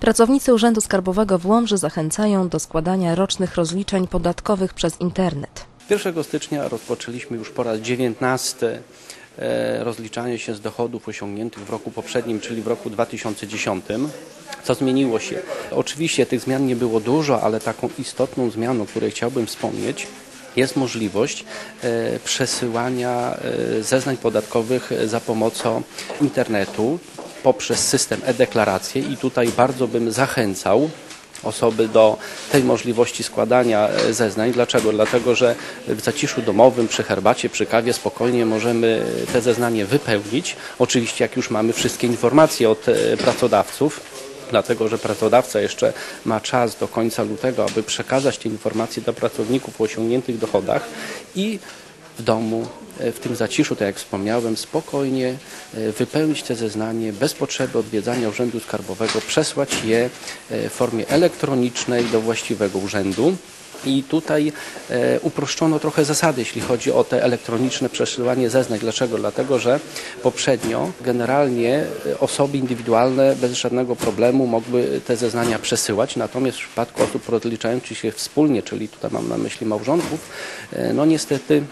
Pracownicy Urzędu Skarbowego w Łomży zachęcają do składania rocznych rozliczeń podatkowych przez internet. 1 stycznia rozpoczęliśmy już po raz 19 e, rozliczanie się z dochodów osiągniętych w roku poprzednim, czyli w roku 2010. Co zmieniło się? Oczywiście tych zmian nie było dużo, ale taką istotną zmianą, o której chciałbym wspomnieć, jest możliwość e, przesyłania e, zeznań podatkowych za pomocą internetu poprzez system e-deklaracje i tutaj bardzo bym zachęcał osoby do tej możliwości składania e, zeznań. Dlaczego? Dlatego, że w zaciszu domowym, przy herbacie, przy kawie spokojnie możemy te zeznanie wypełnić. Oczywiście jak już mamy wszystkie informacje od e, pracodawców, dlatego że pracodawca jeszcze ma czas do końca lutego, aby przekazać te informacje do pracowników o osiągniętych dochodach i w domu, e, w tym zaciszu, tak jak wspomniałem, spokojnie e, wypełnić te zeznanie bez potrzeby odwiedzania Urzędu Skarbowego, przesłać je e, w formie elektronicznej do właściwego urzędu. I tutaj e, uproszczono trochę zasady, jeśli chodzi o te elektroniczne przesyłanie zeznań. Dlaczego? Dlatego, że poprzednio generalnie osoby indywidualne bez żadnego problemu mogły te zeznania przesyłać, natomiast w przypadku osób rozliczających się wspólnie, czyli tutaj mam na myśli małżonków, e, no niestety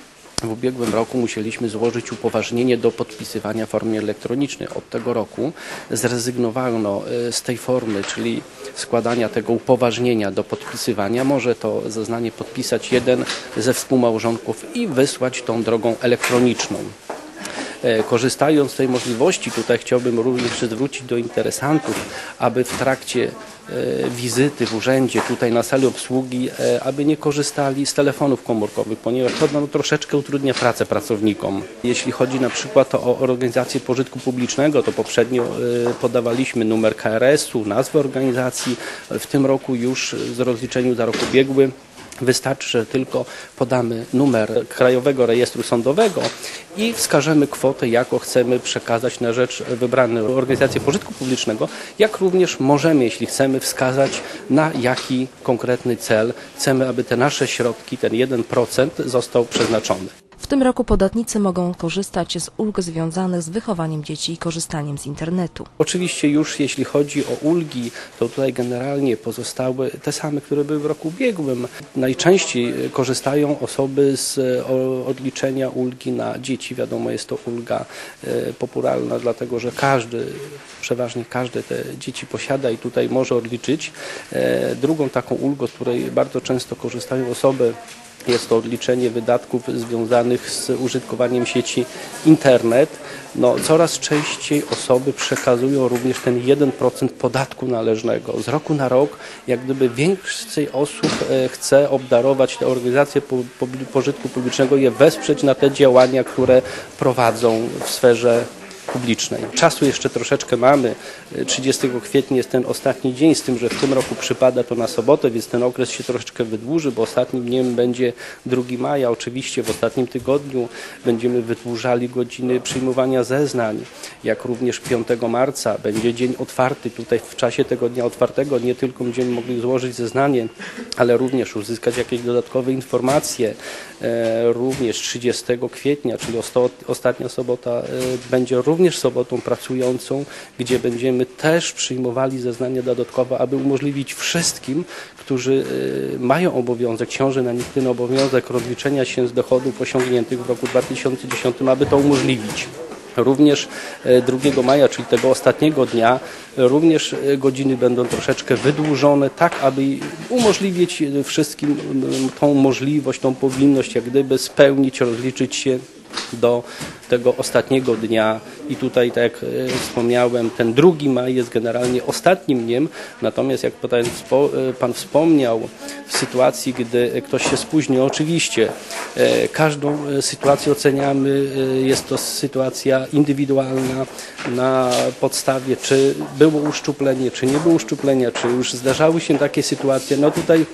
w ubiegłym roku musieliśmy złożyć upoważnienie do podpisywania w formie elektronicznej. Od tego roku zrezygnowano e, z tej formy, czyli składania tego upoważnienia do podpisywania. Może to zeznanie podpisać jeden ze współmałżonków i wysłać tą drogą elektroniczną. E, korzystając z tej możliwości, tutaj chciałbym również zwrócić do interesantów, aby w trakcie e, wizyty w urzędzie, tutaj na sali obsługi, e, aby nie korzystali z telefonów komórkowych, ponieważ to no, troszeczkę utrudnia pracę pracownikom. Jeśli chodzi na przykład o organizację pożytku publicznego, to poprzednio podawaliśmy numer KRS-u, nazwę organizacji. W tym roku już z rozliczeniu za rok ubiegły Wystarczy, że tylko podamy numer Krajowego Rejestru Sądowego i wskażemy kwotę, jaką chcemy przekazać na rzecz wybranej organizacji pożytku publicznego, jak również możemy, jeśli chcemy, wskazać na jaki konkretny cel chcemy, aby te nasze środki, ten 1% został przeznaczony. W tym roku podatnicy mogą korzystać z ulg związanych z wychowaniem dzieci i korzystaniem z internetu. Oczywiście już jeśli chodzi o ulgi, to tutaj generalnie pozostały te same, które były w roku ubiegłym. Najczęściej korzystają osoby z odliczenia ulgi na dzieci. Wiadomo, jest to ulga e, popularna, dlatego że każdy, przeważnie każde te dzieci posiada i tutaj może odliczyć. E, drugą taką ulgą, z której bardzo często korzystają osoby jest to odliczenie wydatków związanych z użytkowaniem sieci internet. No, coraz częściej osoby przekazują również ten 1% podatku należnego. Z roku na rok, jak gdyby więcej osób e, chce obdarować te organizacje pożytku publicznego, je wesprzeć na te działania, które prowadzą w sferze publicznej. Czasu jeszcze troszeczkę mamy. 30 kwietnia jest ten ostatni dzień, z tym, że w tym roku przypada to na sobotę, więc ten okres się troszeczkę wydłuży, bo ostatnim dniem będzie 2 maja. Oczywiście w ostatnim tygodniu będziemy wydłużali godziny przyjmowania zeznań, jak również 5 marca będzie dzień otwarty. Tutaj w czasie tego dnia otwartego nie tylko będziemy mogli złożyć zeznanie, ale również uzyskać jakieś dodatkowe informacje. E, również 30 kwietnia, czyli ostatnia sobota, e, będzie również również sobotą pracującą, gdzie będziemy też przyjmowali zeznania dodatkowe, aby umożliwić wszystkim, którzy y, mają obowiązek, ciąży na nich ten obowiązek rozliczenia się z dochodów osiągniętych w roku 2010, aby to umożliwić. Również 2 e, maja, czyli tego ostatniego dnia, również e, godziny będą troszeczkę wydłużone, tak aby umożliwić wszystkim tą możliwość, tą powinność, jak gdyby spełnić, rozliczyć się do tego ostatniego dnia i tutaj, tak jak e, wspomniałem, ten drugi maj jest generalnie ostatnim dniem, natomiast jak Pan wspomniał, w sytuacji, gdy ktoś się spóźni, oczywiście każdą sytuację oceniamy, jest to sytuacja indywidualna na podstawie, czy było uszczuplenie, czy nie było uszczuplenia, czy już zdarzały się takie sytuacje. No tutaj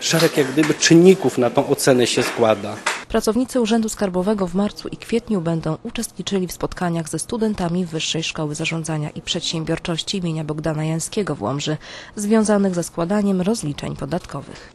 szereg jak gdyby czynników na tą ocenę się składa. Pracownicy Urzędu Skarbowego w marcu i kwietniu będą uczestniczyli w spotkaniach ze studentami Wyższej Szkoły Zarządzania i Przedsiębiorczości imienia Bogdana Jańskiego w Łomży, związanych ze składaniem rozliczeń podatkowych.